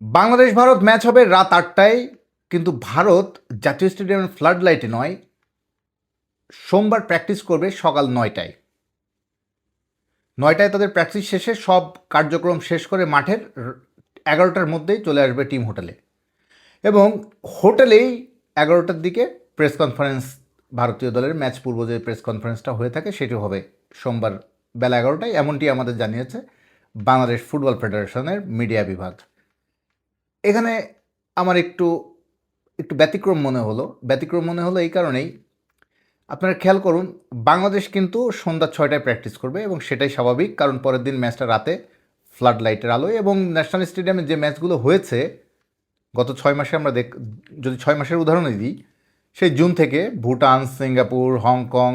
Bangladesh, Bharat match হবে রাত আটটায়, কিন্তু ভারত জাতীয় স্টেডিয়ামের ফ্লাড লাইটে নয়, সোমবার প্র্যাকটিস করবে সকাল নয়টায়। নয়টায় তাদের প্র্যাকটিস শেষে সব কার্যক্রম শেষ করে মাঠের এগারোটার মধ্যেই চলে আসবে টিম হোটেলে। এবং হোটেলেই এগারোটার দিকে প্রেস কনফারেন্স, ভারতীয় দলের ম্যাচ পূর্ব যে প্রেস কনফারেন্সটা হয়ে থাকে সেটি হবে সোমবার বেলা এগারোটায়, এমনটি আমাদের জানিয়েছে বাংলাদেশ ফুটবল ফেডারেশনের মিডিয়া বিভাগ। এখানে আমার একটু একটু ব্যতিক্রম মনে হলো। ব্যতিক্রম মনে হলো এই কারণেই। আপনারা খেয়াল করুন, বাংলাদেশ কিন্তু সন্ধ্যা ছয়টায় প্র্যাকটিস করবে এবং সেটাই স্বাভাবিক, কারণ পরের দিন ম্যাচটা রাতে ফ্লাড লাইটের আলোয় এবং ন্যাশনাল স্টেডিয়ামে যে ম্যাচগুলো হয়েছে, গত ছয় মাসে আমরা দেখ, যদি ছয় মাসের উদাহরণ দিই, সেই জুন থেকে ভুটান, সিঙ্গাপুর, হংকং,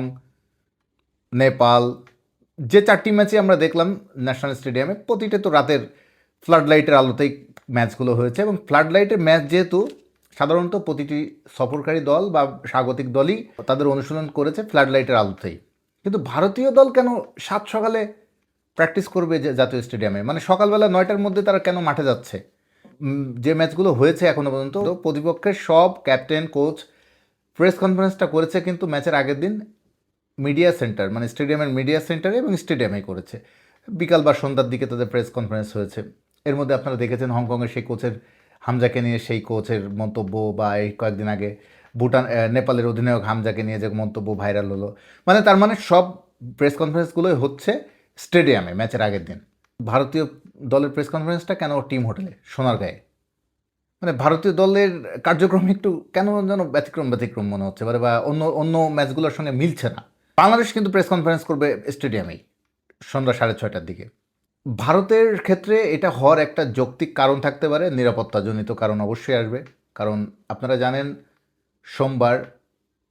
নেপাল, যে চারটি ম্যাচে আমরা দেখলাম ন্যাশনাল স্টেডিয়ামে প্রতিটা তো রাতের ফ্লাড লাইটের আলোতেই ম্যাচগুলো হয়েছে এবং ফ্লাড লাইটের ম্যাচ যেহেতু সাধারণত প্রতিটি সফরকারী দল বা স্বাগতিক দলই তাদের অনুশীলন করেছে ফ্লাড লাইটের আলোতেই কিন্তু ভারতীয় দল কেন সাত সকালে প্র্যাকটিস করবে যে জাতীয় স্টেডিয়ামে? মানে সকালবেলা নয়টার মধ্যে তারা কেন মাঠে যাচ্ছে? যে ম্যাচগুলো হয়েছে এখনও পর্যন্ত, প্রতিপক্ষের সব ক্যাপ্টেন, কোচ প্রেস কনফারেন্সটা করেছে কিন্তু ম্যাচের আগের দিন মিডিয়া সেন্টার মানে স্টেডিয়ামের মিডিয়া সেন্টারে এবং স্টেডিয়ামে করেছে। বিকাল বা সন্ধ্যার দিকে তাদের প্রেস কনফারেন্স হয়েছে। এর মধ্যে আপনারা দেখেছেন হংকংয়ের সেই কোচের, হামজাকে নিয়ে সেই কোচের মন্তব্য বা এই কয়েকদিন আগে ভুটান নেপালের অধিনায়ক হামজাকে নিয়ে যে মন্তব্য ভাইরাল হলো। মানে তার মানে সব প্রেস কনফারেন্সগুলোই হচ্ছে স্টেডিয়ামে ম্যাচের আগের দিন। ভারতীয় দলের প্রেস কনফারেন্সটা কেন টিম হোটেলে সোনারগাঁয়ে মানে ভারতীয় দলের কার্যক্রম একটু কেন যেন ব্যতিক্রম ব্যতিক্রম মনে হচ্ছে মানে বা অন্য অন্য ম্যাচগুলোর সঙ্গে মিলছে না। বাংলাদেশ কিন্তু প্রেস কনফারেন্স করবে স্টেডিয়ামেই সন্ধ্যা সাড়ে ছয়টার দিকে। ভারতের ক্ষেত্রে এটা হওয়ার একটা যৌক্তিক কারণ থাকতে পারে, নিরাপত্তাজনিত কারণ অবশ্যই আসবে। কারণ আপনারা জানেন, সোমবার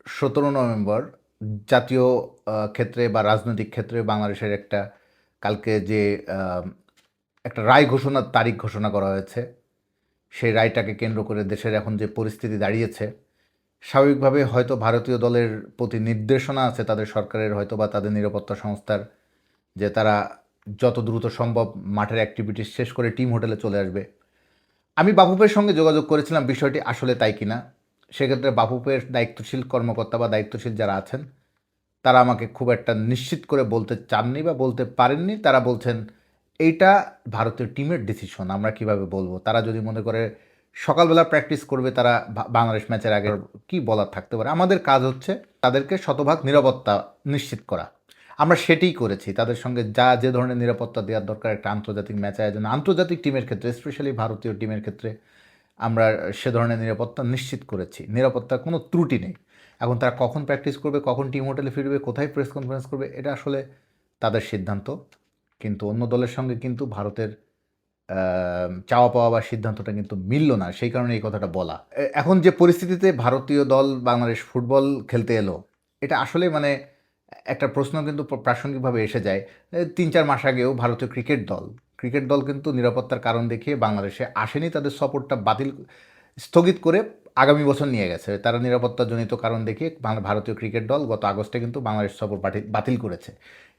সতেরো নভেম্বর জাতীয় ক্ষেত্রে বা রাজনৈতিক ক্ষেত্রে বাংলাদেশের একটা, কালকে যে একটা রায় ঘোষণার তারিখ ঘোষণা করা হয়েছে, সেই রায়টাকে কেন্দ্র করে দেশের এখন যে পরিস্থিতি দাঁড়িয়েছে, স্বাভাবিকভাবে হয়তো ভারতীয় দলের প্রতি নির্দেশনা আছে তাদের সরকারের হয়তো বা তাদের নিরাপত্তা সংস্থার, যে তারা যত দ্রুত সম্ভব মাঠের অ্যাক্টিভিটিস শেষ করে টিম হোটেলে চলে আসবে। আমি বাফুপের সঙ্গে যোগাযোগ করেছিলাম, বিষয়টি আসলে তাই কিনা। সেক্ষেত্রে বাফুপের দায়িত্বশীল কর্মকর্তা বা দায়িত্বশীল যারা আছেন, তারা আমাকে খুব একটা নিশ্চিত করে বলতে চাননি বা বলতে পারেননি। তারা বলছেন, এইটা ভারতীয় টিমের ডিসিশন আমরা কীভাবে বলব? তারা যদি মনে করে সকালবেলা প্র্যাকটিস করবে, তারা বাংলাদেশ ম্যাচের আগে কি বলার থাকতে পারে? আমাদের কাজ হচ্ছে তাদেরকে শতভাগ নিরাপত্তা নিশ্চিত করা। আমরা সেটিই করেছি। তাদের সঙ্গে যা, যে ধরনের নিরাপত্তা দেওয়ার দরকার, একটা আন্তর্জাতিক ম্যাচ আয়োজন। আন্তর্জাতিক টিমের ক্ষেত্রে স্পেশালি ভারতীয় টিমের ক্ষেত্রে, আমরা সে ধরনের নিরাপত্তা নিশ্চিত করেছি। নিরাপত্তার কোনো ত্রুটি নেই। এখন তারা কখন প্র্যাকটিস করবে, কখন টিম হোটেলে ফিরবে, কোথায় প্রেস কনফারেন্স করবে, এটা আসলে তাদের সিদ্ধান্ত। কিন্তু অন্য দলের সঙ্গে কিন্তু ভারতের চাওয়া পাওয়া বা সিদ্ধান্তটা কিন্তু মিলল না। সেই কারণে এই কথাটা বলা। এখন যে পরিস্থিতিতে ভারতীয় দল বাংলাদেশ ফুটবল খেলতে এলো, এটা আসলে মানে একটা প্রশ্ন কিন্তু প্রাসঙ্গিকভাবে এসে যায়। তিন চার মাস আগেও ভারতীয় ক্রিকেট দল ক্রিকেট দল কিন্তু নিরাপত্তার কারণ দেখিয়ে বাংলাদেশে আসেনি। তাদের সফরটা বাতিল স্থগিত করে আগামী বছর নিয়ে গেছে। তারা নিরাপত্তাজনিত কারণ দেখিয়ে ভারতীয় ক্রিকেট দল গত আগস্টে কিন্তু বাংলাদেশ সফর বাতিল বাতিল করেছে।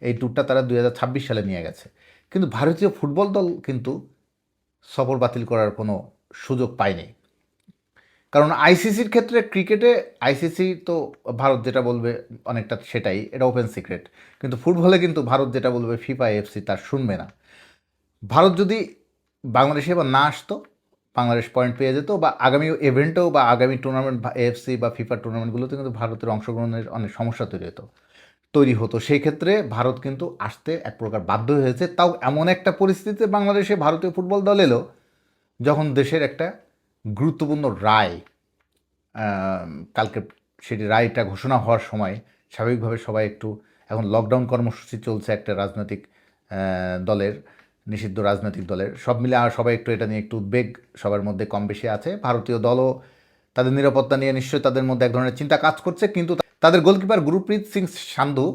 এই ট্যুরটা তারা দু হাজার ছাব্বিশ সালে নিয়ে গেছে। কিন্তু ভারতীয় ফুটবল দল কিন্তু সফর বাতিল করার কোনো সুযোগ পায়নি। কারণ আইসিসির ক্ষেত্রে ক্রিকেটে আইসিসি তো ভারত যেটা বলবে অনেকটা সেটাই, এটা ওপেন সিক্রেট কিন্তু ফুটবলে কিন্তু ভারত যেটা বলবে ফিফা এফসি তার শুনবে না। ভারত যদি বাংলাদেশে এবার না আসতো, বাংলাদেশ পয়েন্ট পেয়ে যেত বা আগামী ইভেন্টেও বা আগামী টুর্নামেন্ট এফসি বা ফিফা টুর্নামেন্টগুলোতে কিন্তু ভারতের অংশগ্রহণের অনেক সমস্যা তৈরি হতো তৈরি হতো। সেই ক্ষেত্রে ভারত কিন্তু আসতে এক প্রকার বাধ্য হয়েছে। তাও এমন একটা পরিস্থিতিতে বাংলাদেশে ভারতীয় ফুটবল দল এলো, যখন দেশের একটা গুরুত্বপূর্ণ রায় কালকে সেটি রায়টা ঘোষণা হওয়ার সময় স্বাভাবিকভাবে সবাই একটু এখন লকডাউন কর্মসূচি চলছে একটা রাজনৈতিক দলের, নিষিদ্ধ রাজনৈতিক দলের। সব মিলে আর সবাই একটু এটা নিয়ে একটু উদ্বেগ সবার মধ্যে কম বেশি আছে। ভারতীয় দলও তাদের নিরাপত্তা নিয়ে নিশ্চয়ই তাদের মধ্যে এক ধরনের চিন্তা কাজ করছে, কিন্তু তাদের গোলকিপার গুরুপ্রীত সিং সান্ধু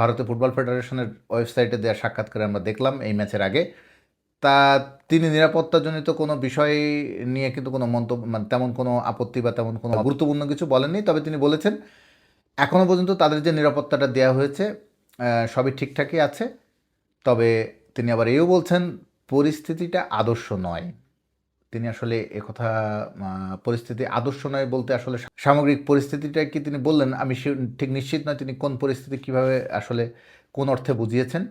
ভারতীয় ফুটবল ফেডারেশনের ওয়েবসাইটে দেওয়া সাক্ষাৎকারে আমরা দেখলাম এই ম্যাচের আগে। তা তিনি নিরাপত্তাজনিত কোনো বিষয় নিয়ে কিন্তু কোনো মন্তব্য মানে তেমন কোনো আপত্তি বা তেমন কোনো গুরুত্বপূর্ণ কিছু বলেননি। তবে তিনি বলেছেন এখনও পর্যন্ত তাদের যে নিরাপত্তাটা দেওয়া হয়েছে সবই ঠিকঠাকই আছে। তবে তিনি আবার এও বলছেন, পরিস্থিতিটা আদর্শ নয়। তিনি আসলে একথা পরিস্থিতি আদর্শ নয় বলতে আসলে সামগ্রিক পরিস্থিতিটা কি তিনি বললেন, আমি ঠিক নিশ্চিত নয় তিনি কোন পরিস্থিতি কীভাবে আসলে কোন অর্থে বুঝিয়েছেন।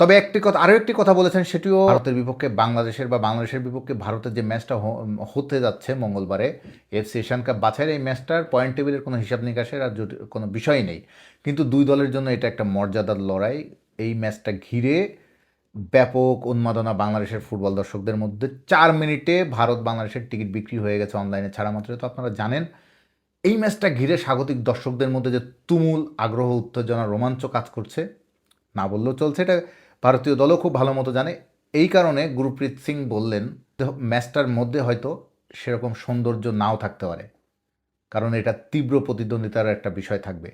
তবে একটি কথা আরও একটি কথা বলেছেন সেটিও ভারতের বিপক্ষে বাংলাদেশের বা বাংলাদেশের বিপক্ষে ভারতের যে ম্যাচটা হতে যাচ্ছে মঙ্গলবারে এফসি এশিয়ান কাপ বাছাইয়ের এই ম্যাচটার পয়েন্ট টেবিলের কোনো হিসাব নিকাশের আর কোনো বিষয় নেই। কিন্তু দুই দলের জন্য এটা একটা মর্যাদার লড়াই। এই ম্যাচটা ঘিরে ব্যাপক উন্মাদনা বাংলাদেশের ফুটবল দর্শকদের মধ্যে। চার মিনিটে ভারত বাংলাদেশের টিকিট বিক্রি হয়ে গেছে অনলাইনে ছাড়া মাত্র তো আপনারা জানেন এই ম্যাচটা ঘিরে স্বাগতিক দর্শকদের মধ্যে যে তুমুল আগ্রহ উত্তেজনা রোমাঞ্চ কাজ করছে। না বললেও চলছে, এটা ভারতীয় দলও খুব ভালো মতো জানে। এই কারণে গুরুপ্রীত সিং বললেন, ম্যাচটার মধ্যে হয়তো সেরকম সৌন্দর্য নাও থাকতে পারে, কারণ এটা তীব্র প্রতিদ্বন্দ্বিতার একটা বিষয় থাকবে।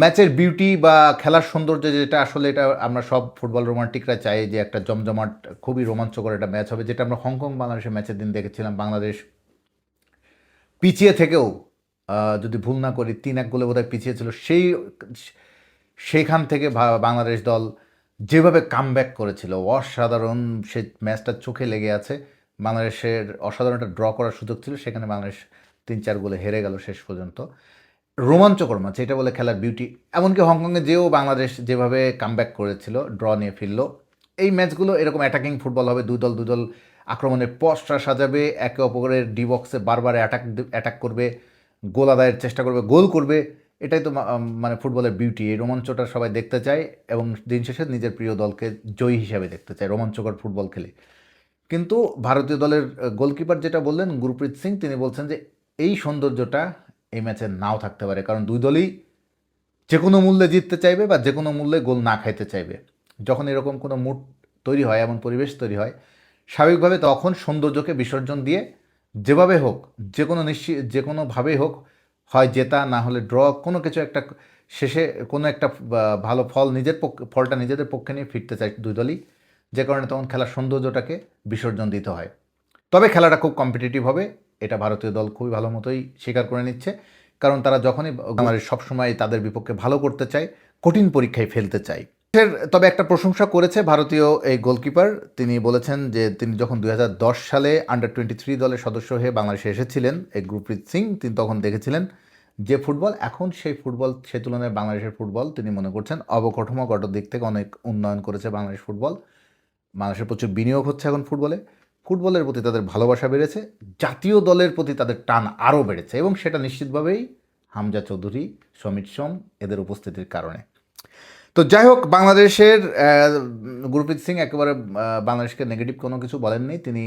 ম্যাচের বিউটি বা খেলার সৌন্দর্য যেটা আসলে এটা আমরা সব ফুটবল রোমান্টিকরা চাই, যে একটা জমজমাট, খুবই রোমাঞ্চকর একটা ম্যাচ হবে, যেটা আমরা হংকং বাংলাদেশের ম্যাচের দিন দেখেছিলাম, বাংলাদেশ পিছিয়ে থেকেও যদি ভুল না করি, তিন এক গোলে বোধহয় পিছিয়ে ছিল, সেই সেইখান থেকে বাংলাদেশ দল যেভাবে কামব্যাক করেছিল, অসাধারণ সে ম্যাচটা চোখে লেগে আছে। বাংলাদেশের অসাধারণ একটা ড্র করার সুযোগ ছিল, সেখানে বাংলাদেশ তিন চার গোলে হেরে গেল শেষ পর্যন্ত। রোমাঞ্চকর ম্যাচ এটা বলে খেলার বিউটি এমনকি হংকংয়ে যেও বাংলাদেশ যেভাবে কামব্যাক করেছিল ড্র নিয়ে ফিরলো। এই ম্যাচগুলো এরকম অ্যাটাকিং ফুটবল হবে, দুই দল দুই দল আক্রমণের পস্টরা সাজাবে, একে অপরের ডি বক্সে বারবার অ্যাটাক অ্যাটাক করবে, গোল আদায়ের চেষ্টা করবে, গোল করবে। এটাই তো মানে ফুটবলের বিউটি এই রোমাঞ্চটা সবাই দেখতে চায় এবং দিন শেষে নিজের প্রিয় দলকে জয়ী হিসাবে দেখতে চায়, রোমাঞ্চকর ফুটবল খেলে। কিন্তু ভারতীয় দলের গোলকিপার যেটা বললেন, গুরপ্রীত সিং, তিনি বলছেন যে এই সৌন্দর্যটা এই ম্যাচে নাও থাকতে পারে, কারণ দুই দলই যে কোনো মূল্যে জিততে চাইবে বা যে কোনো মূল্যে গোল না খাইতে চাইবে। যখন এরকম কোনো মুড তৈরি হয়, এমন পরিবেশ তৈরি হয়, স্বাভাবিকভাবে তখন সৌন্দর্যকে বিসর্জন দিয়ে যেভাবে হোক যে কোনো নিশ্চিত যে কোনোভাবেই হোক হয় জেতা, না হলে ড্র, কোনো কিছু একটা শেষে কোনো একটা ভালো ফল নিজের পক্ষে ফলটা নিজেদের পক্ষে নিয়ে ফিরতে চায় দুই দলই। যে কারণে তখন খেলার সৌন্দর্যটাকে বিসর্জন দিতে হয়। তবে খেলাটা খুব কম্পিটিটিভ হবে, এটা ভারতীয় দল খুবই ভালো মতোই স্বীকার করে নিচ্ছে। কারণ তারা যখনই সবসময় তাদের বিপক্ষে ভালো করতে চায়, কঠিন পরীক্ষায় ফেলতে চায়। তবে একটা প্রশংসা করেছে ভারতীয় এই গোলকিপার। তিনি বলেছেন যে তিনি যখন দুই হাজার দশ সালে আন্ডার টোয়েন্টি থ্রি দলের সদস্য হয়ে বাংলাদেশে এসেছিলেন এই গুরপ্রীত সিং, তিনি তখন দেখেছিলেন যে ফুটবল, এখন সেই ফুটবল, সে তুলনায় বাংলাদেশের ফুটবল, তিনি মনে করছেন অবকাঠামোগত দিক থেকে অনেক উন্নয়ন করেছে বাংলাদেশ ফুটবল। বাংলাদেশের প্রচুর বিনিয়োগ হচ্ছে এখন ফুটবলে। ফুটবলের প্রতি তাদের ভালোবাসা বেড়েছে, জাতীয় দলের প্রতি তাদের টান আরও বেড়েছে এবং সেটা নিশ্চিতভাবেই হামজা চৌধুরী সমিত সোম, এদের উপস্থিতির কারণে। তো যাই হোক বাংলাদেশের গুরপ্রীত সিং একেবারে বাংলাদেশকে নেগেটিভ কোনো কিছু বলেননি। তিনি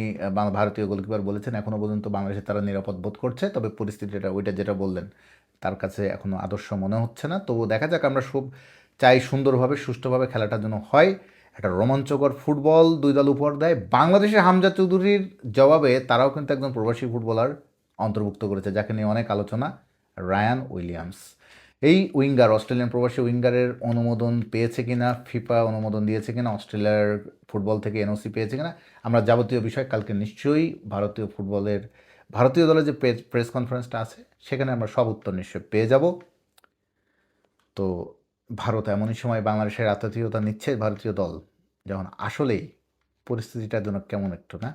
ভারতীয় গোলকিপার বলেছেন এখনও পর্যন্ত বাংলাদেশে তারা নিরাপদ বোধ করছে। তবে পরিস্থিতিটা ওইটা যেটা বললেন, তার কাছে এখনও আদর্শ মনে হচ্ছে না। তবু দেখা যাক, আমরা সব চাই সুন্দরভাবে, সুষ্ঠুভাবে খেলাটা যেন হয়। একটা রোমাঞ্চকর ফুটবল দুই দল উপহার দেয়। বাংলাদেশের হামজা চৌধুরীর জবাবে তারাও কিন্তু একজন প্রবাসী ফুটবলার অন্তর্ভুক্ত করেছে, যাকে নিয়ে অনেক আলোচনা। Ryan Williams. এই উইঙ্গার, অস্ট্রেলিয়ান প্রবাসী উইঙ্গারের অনুমোদন পেয়েছে কিনা, ফিফা অনুমোদন দিয়েছে কিনা, অস্ট্রেলিয়ার ফুটবল থেকে এনওসি পেয়েছে কিনা, আমরা যাবতীয় বিষয় কালকে নিশ্চয়ই ভারতীয় ফুটবলের, ভারতীয় দলের যে প্রেস কনফারেন্সটা আছে, সেখানে আমরা সব উত্তর নিশ্চয়ই পেয়ে যাব। তো ভারত এমনই সময় বাংলাদেশের আতিথেয়তা নিচ্ছে ভারতীয় দল, যখন আসলেই পরিস্থিতিটা জন্য কেমন একটু না?